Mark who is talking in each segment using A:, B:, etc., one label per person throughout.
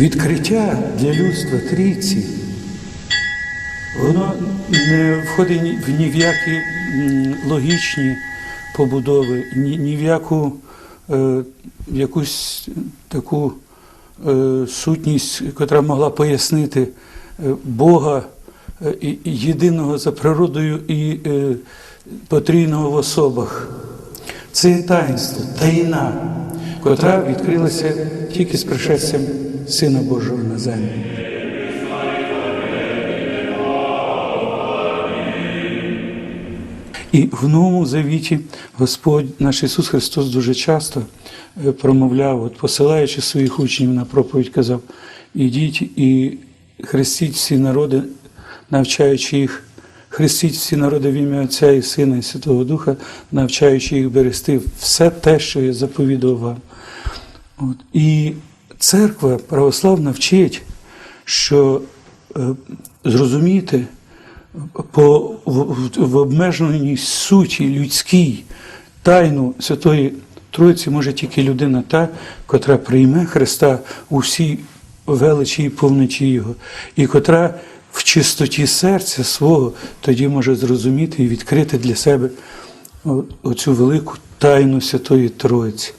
A: відкриття для людства трійці, воно не входить в ні в які логічні побудови, ні, ні в яку е, якусь таку е, сутність, яка могла пояснити е, Бога е, єдиного за природою і е, потрійного в особах. Це таїнство, таїна, котра відкрилася тільки з пришестям Сина Божого на землю. І в Новому Завіті Господь наш Ісус Христос дуже часто е, промовляв, от посилаючи своїх учнів на проповідь, казав: ідіть і хрестіть всі народи, навчаючи їх, хрестіть всі народи в ім'я Отця і Сина і Святого Духа, навчаючи їх берегти все те, що я заповідав вам. От. І церква православна вчить, що е, зрозуміти по в, обмеженій суті людській тайну Святої Тройці може тільки людина та, котра прийме Христа у всій величі і повноті Його, і котра в чистоті серця свого тоді може зрозуміти і відкрити для себе оцю велику тайну Святої Тройці.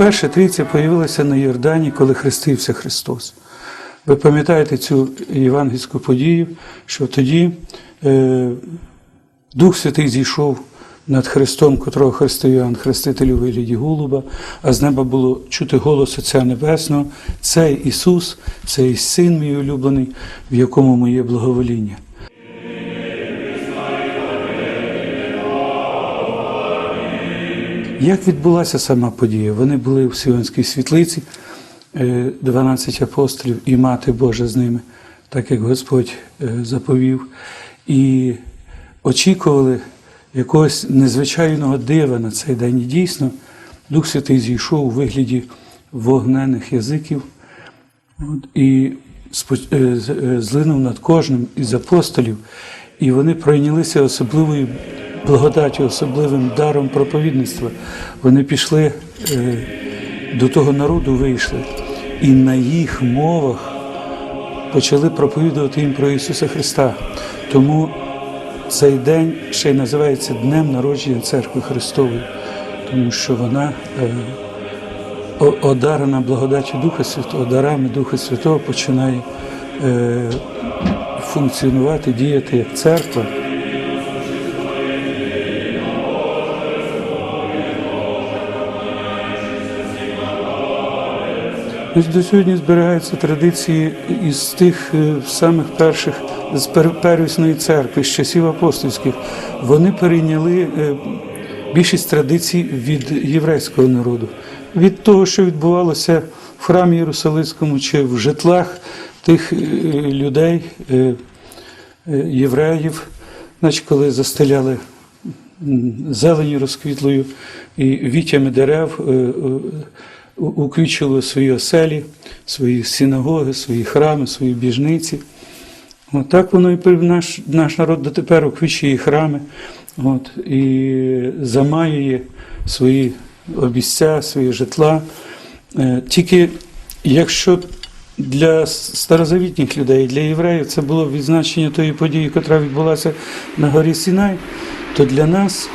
A: Вперше трійця появилася на Йордані, коли хрестився Христос. Ви пам'ятаєте цю євангельську подію, що тоді е, Дух Святий зійшов над Христом, котрого хрестив Іоанн Хреститель у вигляді голуба, а з неба було чути голос Отця Небесного. Це Ісус, це і Син мій улюблений, в якому моє благовоління. Як відбулася сама подія? Вони були в Сіонській світлиці, е, 12 апостолів і Мати Божа з ними, так як Господь е, заповів, і очікували якогось незвичайного дива на цей день. І дійсно, Дух Святий зійшов у вигляді вогнених язиків і е, е, злинув над кожним із апостолів, і вони пройнялися особливою благодаттю, особливим даром проповідництва. Вони пішли е, до того народу, вийшли, і на їх мовах почали проповідувати їм про Ісуса Христа. Тому цей день ще й називається Днем народження Церкви Христової, тому що вона е, одарена благодаттю Духа Святого, дарами Духа Святого починає е, функціонувати, діяти як церква. До сьогодні зберігаються традиції із тих е, самих перших з первісної церкви, з часів апостольських. Вони перейняли е, більшість традицій від єврейського народу, від того, що відбувалося в храмі Єрусалимському чи в житлах тих е, людей, євреїв, значить, коли застеляли м, зеленю розквітлою і вітями дерев уквічили свої оселі, свої синагоги, свої храми, свої біжниці. От так воно і наш, наш народ дотепер уквічує храми от, і замаює свої обіця, свої житла. Е, Тільки якщо для старозавітніх людей, для євреїв це було відзначення тої події, яка відбулася на горі Сінай, то для нас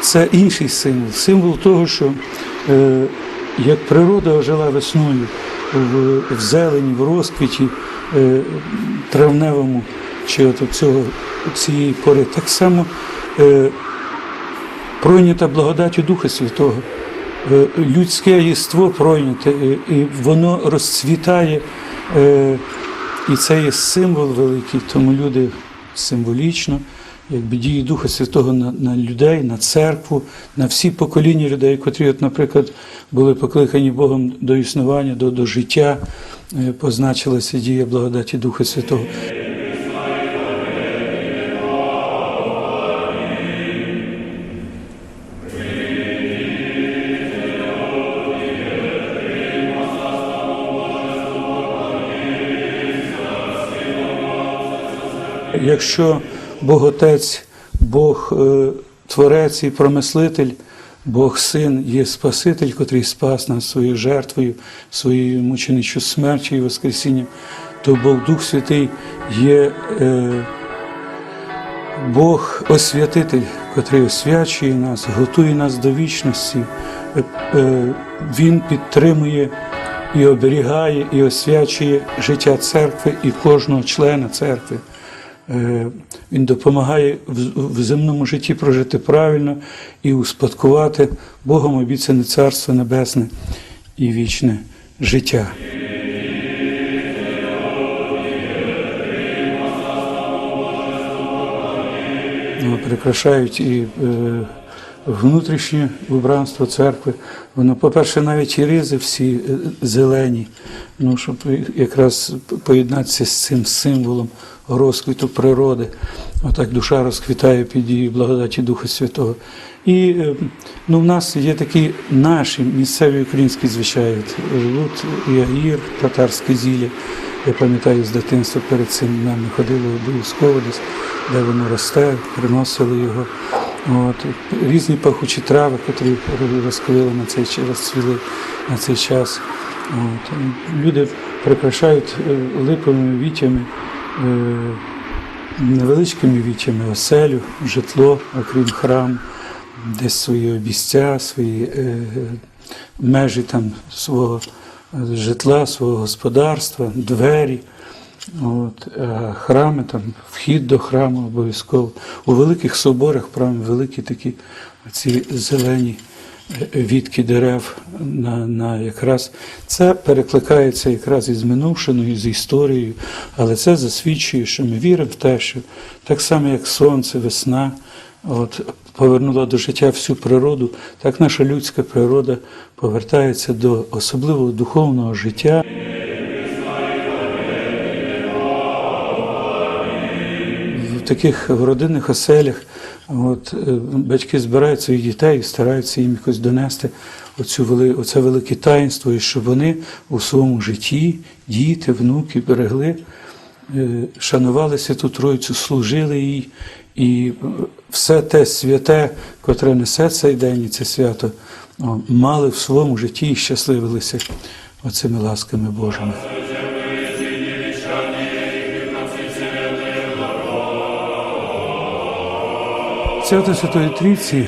A: це інший символ. Символ того, що е, як природа ожила весною в, в зелені, в розквіті е, травневому чи от цього, цієї пори, так само е, пройнята благодаттю Духа Святого. Е, Людське єство пройняте, е, і воно розцвітає, е, і це є символ великий, тому люди символічно, якби дії Духа Святого на, на людей, на церкву, на всі покоління людей, котрі, от, наприклад, були покликані Богом до існування, до, до життя, е, позначилася дія благодаті Духа Святого. Якщо Бог Отець, Бог е, Творець і промислитель, Бог Син є Спаситель, котрий спас нас своєю жертвою, своєю мученичою смертю і Воскресінням, то Бог Дух Святий є. Е, Бог освятитель, котрий освячує нас, готує нас до вічності. Е, е, Він підтримує і оберігає, і освячує життя церкви і кожного члена церкви. Е, Він допомагає в- земному житті прожити правильно і успадкувати Богом обіцяне Царство Небесне і вічне життя. Прикрашають і е, внутрішнє убранство церкви. Воно, по-перше, навіть і ризи всі е, зелені, ну, щоб якраз поєднатися з цим символом розквіту природи. Отак душа розквітає під дією благодаті Духа Святого. І е, ну, в нас є такі наші місцеві українські звичаї. Лут, Ягір, татарське зілля. Я пам'ятаю з дитинства перед цим нами ходили обов'язково десь, де воно росте, приносили його. От, різні пахучі трави, котрі розквили на цей розцвіли на цей час. От, люди прикрашають е, липовими вітями, е, невеличкими вітями оселю, житло, окрім храму, десь свої обіця, свої е, межі там свого житла, свого господарства, двері. От, храми, там, вхід до храму обов'язково. У великих соборах прямо великі такі ці зелені е, відки дерев на, на якраз це перекликається якраз із минувшиною, з історією, але це засвідчує, що ми віримо в те, що так само, як сонце, весна, от, повернула до життя всю природу, так наша людська природа повертається до особливого духовного життя. Таких в родинних оселях от, е, батьки збирають своїх дітей і стараються їм якось донести оцю вели, оце велике таїнство, і щоб вони у своєму житті, діти, внуки берегли, е, шанували Святу Тройцю, служили їй, і все те святе, котре несе цей день і це свято, мали в своєму житті і щасливилися оцими ласками Божими. Свято Святої Трійці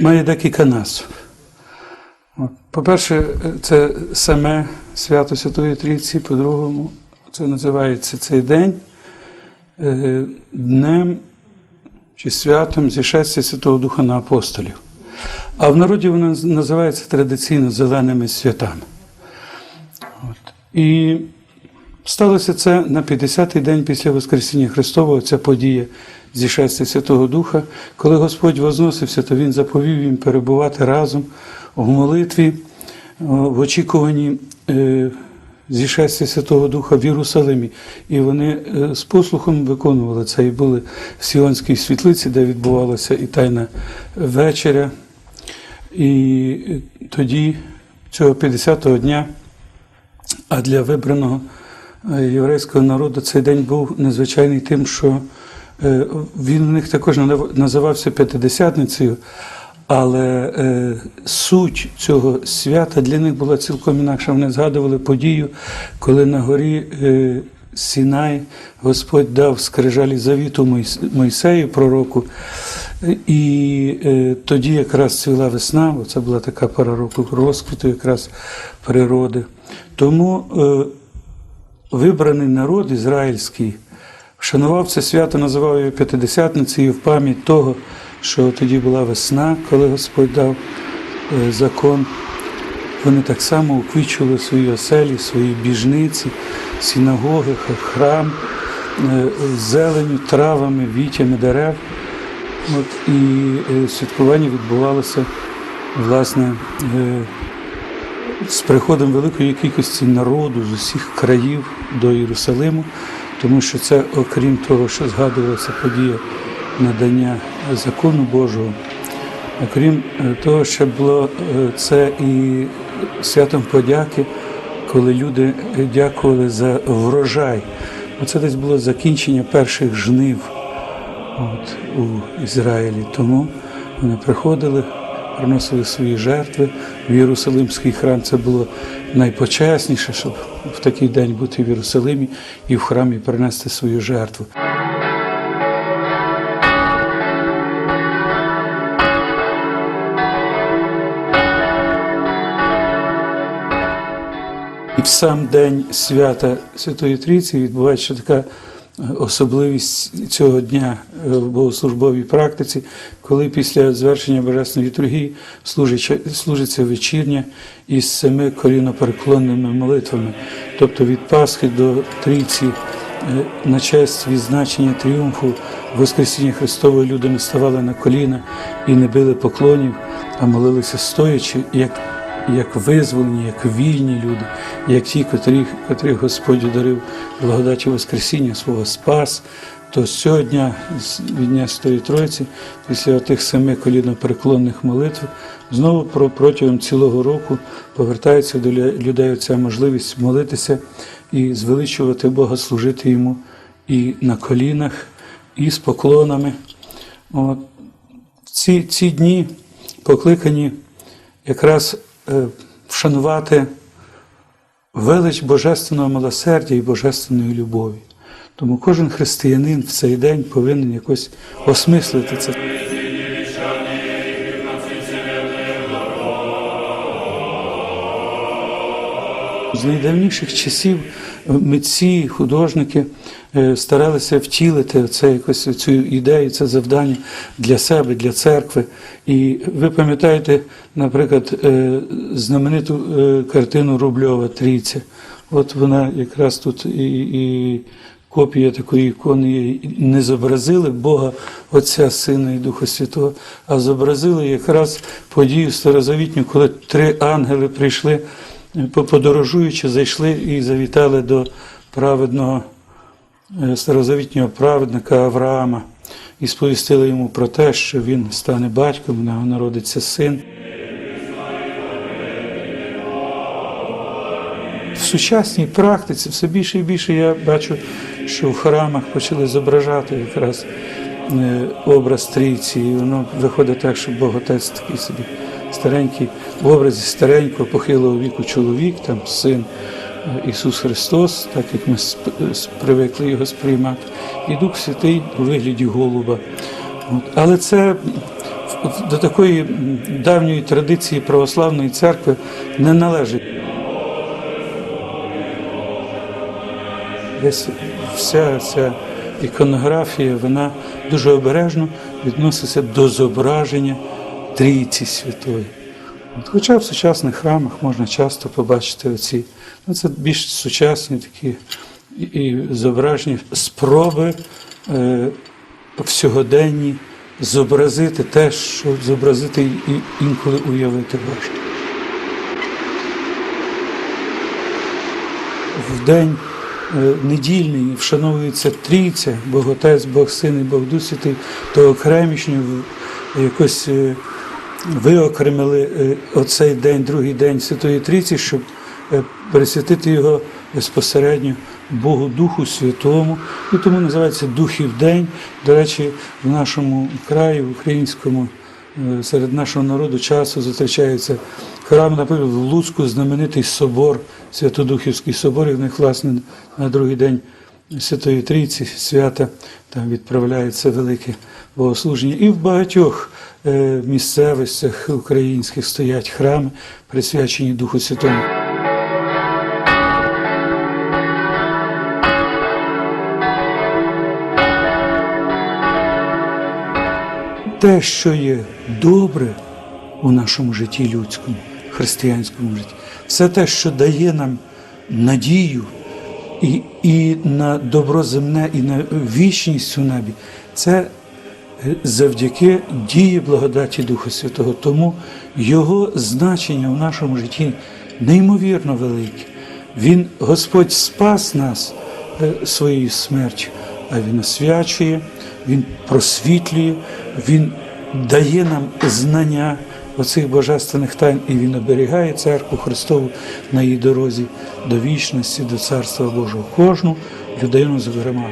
A: має декілька назв. По-перше, це саме свято Святої Трійці, по-другому, це називається цей день е, днем чи святом зішестя Святого Духа на апостолів. А в народі воно називається традиційно зеленими святами. От. І Сталося це на 50-й день після Воскресіння Христового, ця подія зішестя Святого Духа. Коли Господь возносився, то Він заповів їм перебувати разом в молитві, в очікуванні е, зішестя Святого Духа в Єрусалимі. І вони е, з послухом виконували це і були в Сіонській світлиці, де відбувалася і тайна вечеря. І тоді, цього 50-го дня, а для вибраного єврейського народу цей день був незвичайний тим, що е, він в них також називався П'ятидесятницею, але е, суть цього свята для них була цілком інакша. Вони згадували подію, коли на горі е, Сінай Господь дав скрижалі завіту Мойсею, пророку. І е, тоді якраз цвіла весна, бо це була така пора року розквіту якраз природи. Тому е, вибраний народ ізраїльський вшанував це свято, називав його П'ятидесятницею в пам'ять того, що тоді була весна, коли Господь дав е, закон. Вони так само уквічували свої оселі, свої біжниці, синагоги, храм, е, зеленю, травами, вітями дерев. От, І е, святкування відбувалося власне з приходом великої кількості народу з усіх країв до Єрусалиму, тому що це, окрім того, що згадувалася подія надання закону Божого, окрім того, що було це і святом подяки, коли люди дякували за врожай. Оце десь було закінчення перших жнив. от, у Ізраїлі. Тому вони приходили, приносили свої жертви. В Єрусалимський храм це було найпочесніше, щоб в такий день бути в Єрусалимі і в храмі принести свою жертву. І в сам день свята Святої Трійці відбувається така особливість цього дня е, в богослужбовій практиці, коли після звершення Божественної літургії служиться вечірня із семи колінопереклонними молитвами, тобто від Пасхи до Трійці е, на честь відзначення тріумфу Воскресіння Христової люди не ставали на коліна і не били поклонів, а молилися стоячи, як як визволені, як вільні люди, як ті, котрих, котрих Господь ударив благодаті Воскресіння свого спас, то з- від Дня Святої Тройці, після тих семи колінопреклонних молитв, знову про- протягом цілого року повертається до людей ця можливість молитися і звеличувати Бога, служити йому і на колінах, і з поклонами. От. Ці, ці дні покликані якраз вшанувати велич Божественного милосердя і Божественної любові. Тому кожен християнин в цей день повинен якось осмислити це. З найдавніших часів митці, художники е, старалися втілити це якось цю ідею, це завдання для себе, для церкви. І ви пам'ятаєте, наприклад, е, знамениту е, картину Рубльова Трійця. От вона якраз тут і, і копія такої ікони не зобразили Бога Отця, Сина і Духа Святого, а зобразили якраз подію старозавітню, коли три ангели прийшли по- подорожуючи, зайшли і завітали до праведного е, старозавітнього праведника Авраама і сповістили йому про те, що він стане батьком, в нього народиться син. В сучасній практиці все більше і більше я бачу, що в храмах почали зображати якраз е, образ трійці, і воно виходить так, що Бог Отець такий собі старенький, в образі старенького похилого віку чоловік, там син е, Ісус Христос, так як ми привикли його сприймати, і Дух Святий у вигляді голуба. Але це до такої давньої традиції православної церкви не належить. Десь вся ця іконографія, вона дуже обережно відноситься до зображення Трійці Святої. От, хоча в сучасних храмах можна часто побачити оці, ну це більш сучасні такі і, і зображення, спроби е, сьогоденні зобразити те, що зобразити і інколи уявити важко. в день е, недільний вшановується трійця, Бог Отець, Бог Син і Бог Дух Святий, то окремішньо якось е, виокремили е, оцей день, другий день Святої Трійці, щоб е, присвятити його безпосередньо Богу Духу Святому. І тому називається Духів День. До речі, в нашому краї, в українському Е, серед нашого народу часу зустрічається храм, наприклад, в Луцьку знаменитий собор, Святодухівський собор, і в них, власне, на другий день Святої Трійці свята там відправляється велике богослуження. І в багатьох е, місцевостях українських стоять храми, присвячені Духу Святому. те, що є добре у нашому житті людському, християнському житті, все те, що дає нам надію і, і на добро земне, і на вічність у небі, це завдяки дії благодаті Духа Святого. Тому Його значення в нашому житті неймовірно велике. Він, Господь, спас нас е, своєю смертю, а Він освячує, Він просвітлює, Він дає нам знання оцих божественних тайн, і Він оберігає церкву Христову на її дорозі до вічності, до Царства Божого. Кожну людину, зокрема.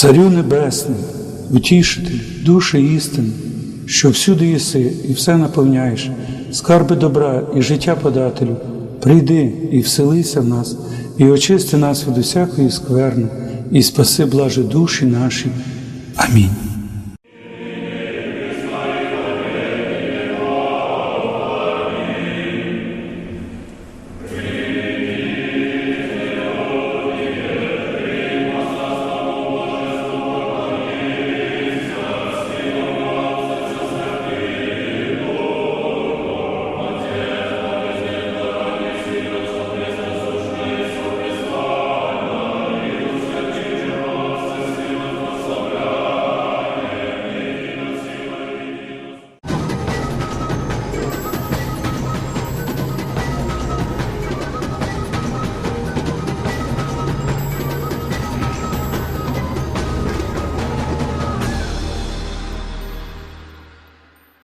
A: Царю Небесний, утішитель, душі істини, що всюди єси і все наповняєш, скарби добра і життя подателю, прийди і вселися в нас, і очисти нас від усякої скверни, і спаси блаже душі наші. Амінь.